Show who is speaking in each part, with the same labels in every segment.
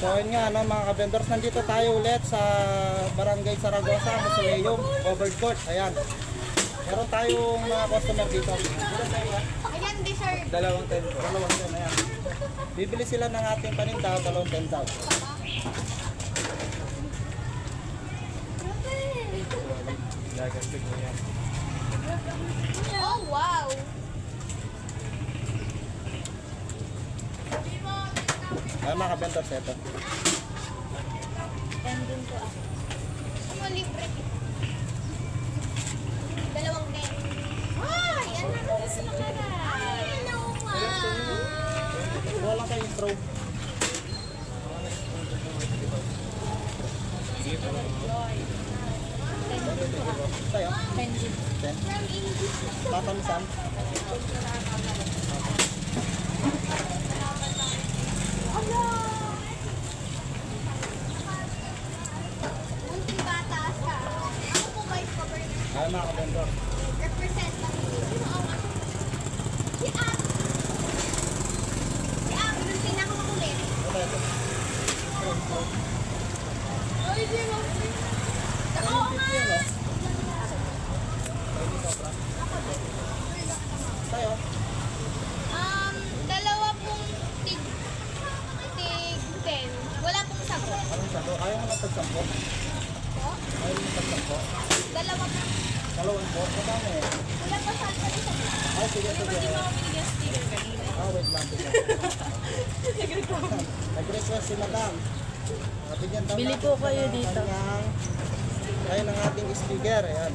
Speaker 1: So yun nga no, mga ka-vendors, nandito tayo ulit sa Barangay Saragosa, Mausoleum, covered court. Ayan. Meron tayong mga customer dito.
Speaker 2: Ayan, dessert.
Speaker 1: Dalawang 10 po. Dalawang 10, ayan. Bibili sila ng ating paninda, dalawang 10 daw.
Speaker 2: Oh, wow.
Speaker 1: Ayan mga ka-vendors, ito.
Speaker 2: Tendon ko ako. Ano, libre. Dalawang ten. Ay, ano na gusto na? Ay, ano nga.
Speaker 1: Wala lang kayo intro. Tayo? 10.
Speaker 2: From English.
Speaker 1: Tatamisan?
Speaker 2: Ala! Munting bata ka. Ako po vice
Speaker 1: Ayan mga ka-vendors.
Speaker 2: Represent lang. Si Ab. Si Ab, yung pinakamakulit. Ay, di mo. Oo nga.
Speaker 1: Tayo?
Speaker 2: Um, dalawa pong tig, tig 10. Wala pong sagot.
Speaker 1: Anong sago? Ayaw mo ng pagsampo?
Speaker 2: Po?
Speaker 1: Ayaw mo ng pagsampo? Dalawang po? Kasama eh.
Speaker 2: Wala pa sa akin sa
Speaker 1: Ay, sige, sige.
Speaker 2: binigyan sticker kanina.
Speaker 1: Ah, wait lang. Nag-request si madam. Ah, bigyan daw
Speaker 3: Bili po kayo dito.
Speaker 1: kanyang- Kayo ng ating sticker. Ayan.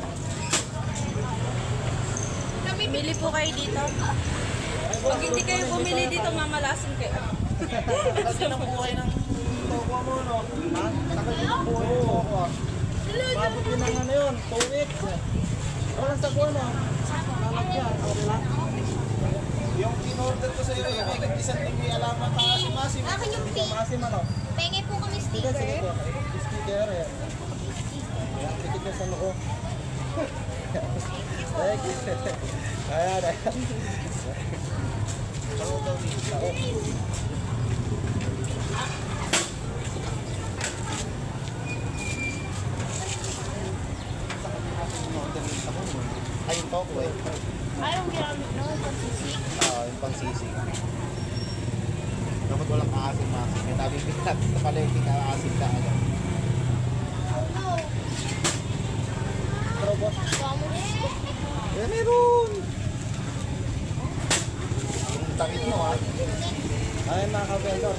Speaker 3: Bili po kayo dito. Pag hindi kayo bumili dito, mamalasin kayo.
Speaker 1: Kasi ng buhay ng toko mo, no? Ha? Sakit ng buhay ng toko. Mabot yun ng ano yun, 2 weeks. Walang sakuha, no? Lalagyan, okay lang. Yung in-order ko sa iyo, yung may isang may alaman ka si Masim.
Speaker 2: Akin yung pink.
Speaker 1: Masim, ano?
Speaker 2: Penge po kami
Speaker 1: Sige, sige
Speaker 2: sticker.
Speaker 1: Sticker, eh. Ayan, tikit mo sa noo. Thank you. Ayan, ayan. Ako daw Ay, yung toko eh.
Speaker 2: Ayaw ginamit no, pagsisik.
Speaker 1: Oo, yung pangsisig. Dapat walang kaasim-asim. Yung nabibiglat sa palengke ka, asim ka agad.
Speaker 2: No.
Speaker 1: Pero boss,
Speaker 2: Vamos.
Speaker 1: eh, meron! Yung takit mo ha. Ayun mga ka-vendor.